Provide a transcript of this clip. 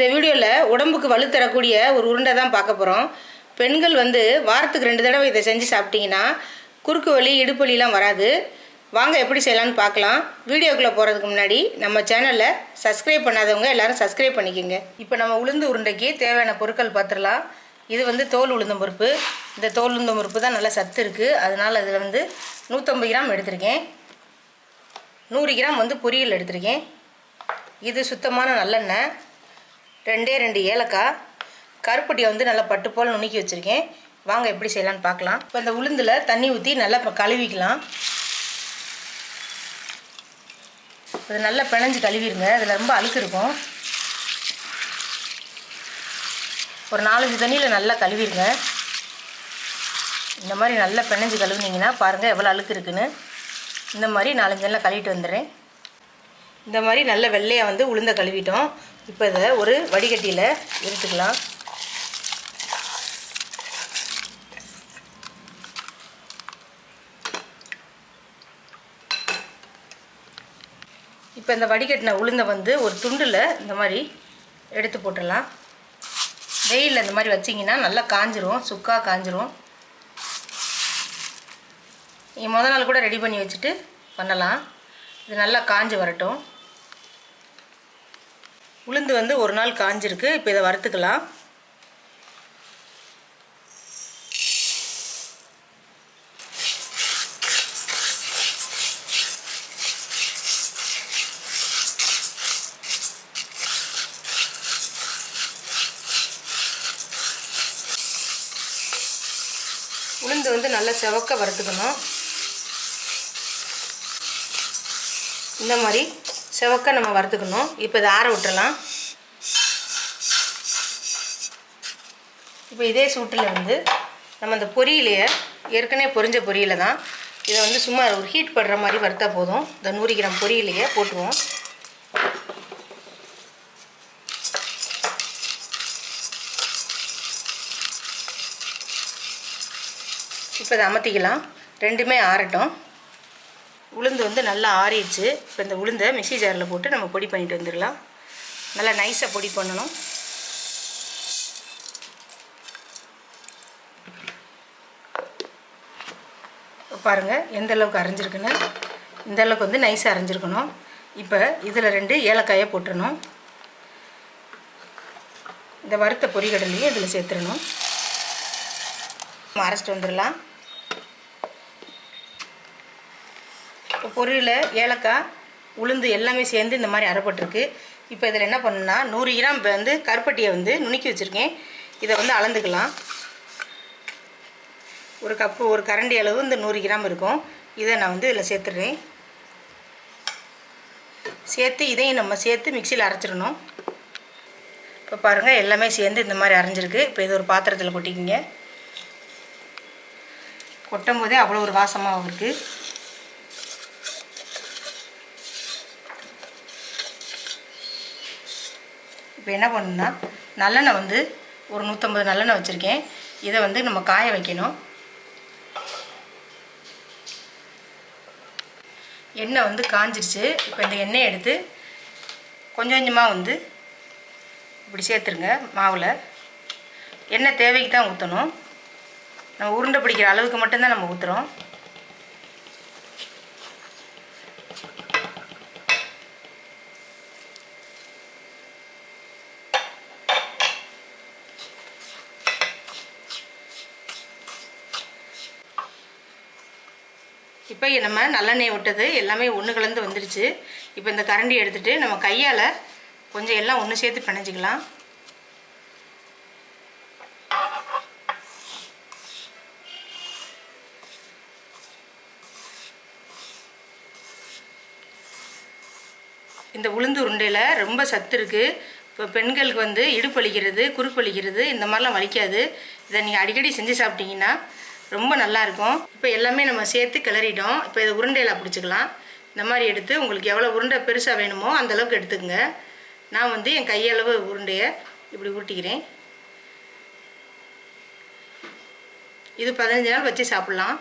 இந்த வீடியோவில் உடம்புக்கு வலு தரக்கூடிய ஒரு உருண்டை தான் பார்க்க போகிறோம் பெண்கள் வந்து வாரத்துக்கு ரெண்டு தடவை இதை செஞ்சு சாப்பிட்டீங்கன்னா குறுக்கு வலி இடுப்பு வலிலாம் வராது. வாங்க எப்படி செய்யலாம்னு பார்க்கலாம். வீடியோக்குள்ளே போகிறதுக்கு முன்னாடி நம்ம சேனலை சப்ஸ்கிரைப் பண்ணாதவங்க எல்லோரும் சப்ஸ்கிரைப் பண்ணிக்கோங்க. இப்போ நம்ம உளுந்து உருண்டைக்கு தேவையான பொருட்கள் பார்த்துடலாம் இது வந்து தோல் உளுந்தம் பருப்பு. இந்த தோல் உளுந்தம் பருப்பு தான் நல்லா சத்து இருக்குது அதனால் அதில் வந்து நூற்றம்பது கிராம் எடுத்திருக்கேன். நூறு கிராம் வந்து பொரியல் எடுத்திருக்கேன். இது சுத்தமான நல்லெண்ணெய். ரெண்டே ரெண்டு ஏலக்காய். கருப்பட்டியை வந்து நல்லா பட்டு போல் நுணுக்கி வச்சுருக்கேன். வாங்க எப்படி செய்யலான்னு பார்க்கலாம். இப்போ இந்த உளுந்தில் தண்ணி ஊற்றி நல்லா இப்போ கழுவிக்கலாம். அது நல்லா பிணைஞ்சு கழுவிடுங்க அதில் ரொம்ப அழுக்கு இருக்கும். ஒரு நாலஞ்சு தண்ணியில் நல்லா கழுவிடுங்க இந்த மாதிரி நல்லா பிணைஞ்சு கழுவுனீங்கன்னா பாருங்கள் எவ்வளோ அழுக்கு இருக்குன்னு. இந்த மாதிரி நாலஞ்சு நல்லா கழுவிட்டு வந்துடுறேன். இந்த மாதிரி நல்ல வெள்ளையாக வந்து உளுந்த கழுவிட்டோம். இப்போ இதை ஒரு வடிகட்டியில் எடுத்துக்கலாம். இப்போ இந்த வடிகட்டின உளுந்தை வந்து ஒரு துண்டில் இந்த மாதிரி எடுத்து போட்டுடலாம். வெயிலில் இந்த மாதிரி வச்சிங்கன்னா நல்லா காஞ்சிரும் சுக்காக காஞ்சிரும். நீங்கள் முத நாள் கூட ரெடி பண்ணி வச்சுட்டு பண்ணலாம். இது நல்லா காஞ்சி வரட்டும். உளுந்து வந்து ஒரு நாள் காஞ்சிருக்கு. இப்போ இதை வறுத்துக்கலாம். உளுந்து வந்து நல்லா செவக்க வறுத்துக்கணும். இந்த மாதிரி செவக்க நம்ம வறுத்துக்கணும். இப்போ இதை ஆற விட்டுறலாம். இப்போ இதே சூட்டில் வந்து நம்ம அந்த பொரியலையே ஏற்கனவே பொரிஞ்ச பொரியலை தான் இதை வந்து சும்மா ஒரு ஹீட் படுற மாதிரி வறுத்தா போதும். இந்த நூறு கிராம் பொரியலையே போட்டுருவோம். இப்போ இதை அமர்த்திக்கலாம் ரெண்டுமே ஆறட்டும். உளுந்து வந்து நல்லா ஆறிடுச்சு. இப்போ இந்த உளுந்தை மிக்சி ஜாரில் போட்டு நம்ம பொடி பண்ணிட்டு வந்துடலாம். நல்லா நைஸாக பொடி பண்ணணும். பாருங்கள் எந்த அளவுக்கு அரைஞ்சிருக்குன்னு. இந்த அளவுக்கு வந்து நைஸாக அரைஞ்சிருக்கணும். இப்போ இதில் ரெண்டு ஏலக்காயை போட்டுடணும் இந்த வறுத்த பொறிகடலையும் இதில் சேர்த்துடணும் அரைச்சிட்டு வந்துடலாம். பொரியல் ஏலக்காய் உளுந்து எல்லாமே சேர்ந்து இந்த மாதிரி அரைப்பட்டிருக்கு. இப்போ இதில் என்ன பண்ணுன்னா நூறு கிராம் இப்போ வந்து கருப்பட்டியை வந்து நுணுக்கி வச்சுருக்கேன். இதை வந்து அளந்துக்கலாம். ஒரு கப்பு ஒரு கரண்டி அளவு இந்த நூறு கிராம் இருக்கும். இதை நான் வந்து இதில் சேர்த்துடுறேன். சேர்த்து இதையும் நம்ம சேர்த்து மிக்சியில் அரைச்சிடணும். இப்போ பாருங்கள் எல்லாமே சேர்ந்து இந்த மாதிரி அரைஞ்சிருக்கு. இப்போ இது ஒரு பாத்திரத்தில் கொட்டிக்கிங்க. கொட்டும் போதே அவ்வளோ ஒரு வாசமாக இருக்குது இப்போ என்ன பண்ணணும்னா நல்லெண்ணெய் வந்து ஒரு நூற்றம்பது நல்லெண்ணெய் வச்சுருக்கேன். இதை வந்து நம்ம காய வைக்கணும். எண்ணெய் வந்து காஞ்சிருச்சு. இப்போ இந்த எண்ணெயை எடுத்து கொஞ்சம் கொஞ்சமாக வந்து இப்படி சேர்த்துருங்க மாவில். எண்ணெய் தேவைக்கு தான் ஊற்றணும் நம்ம உருண்டை பிடிக்கிற அளவுக்கு மட்டும்தான் நம்ம ஊற்றுறோம் இப்போ நம்ம நல்லெண்ணெய் விட்டது. எல்லாமே ஒன்று கலந்து வந்துடுச்சு இப்போ இந்த கரண்டி எடுத்துகிட்டு நம்ம கையால் கொஞ்சம் எல்லாம் ஒன்று சேர்த்து பிணைஞ்சிக்கலாம். இந்த உளுந்து உருண்டையில் ரொம்ப சத்து இருக்குது இப்போ பெண்களுக்கு வந்து இடுப்பு வலிக்கிறது குறுப்பு வலிக்கிறது இந்த மாதிரிலாம் வலிக்காது. இதை நீங்கள் அடிக்கடி செஞ்சு சாப்பிட்டீங்கன்னா ரொம்ப நல்லாயிருக்கும். இப்போ எல்லாமே நம்ம சேர்த்து கிளறிட்டோம். இப்போ இதை உருண்டையில் பிடிச்சிக்கலாம். இந்த மாதிரி எடுத்து உங்களுக்கு எவ்வளோ உருண்டை பெருசாக வேணுமோ அந்தளவுக்கு எடுத்துக்கோங்க எடுத்துக்கங்க. நான் வந்து என் கையளவு உருண்டையை இப்படி ஊட்டிக்கிறேன். இது பதினஞ்சு நாள் வச்சு சாப்பிட்லாம்.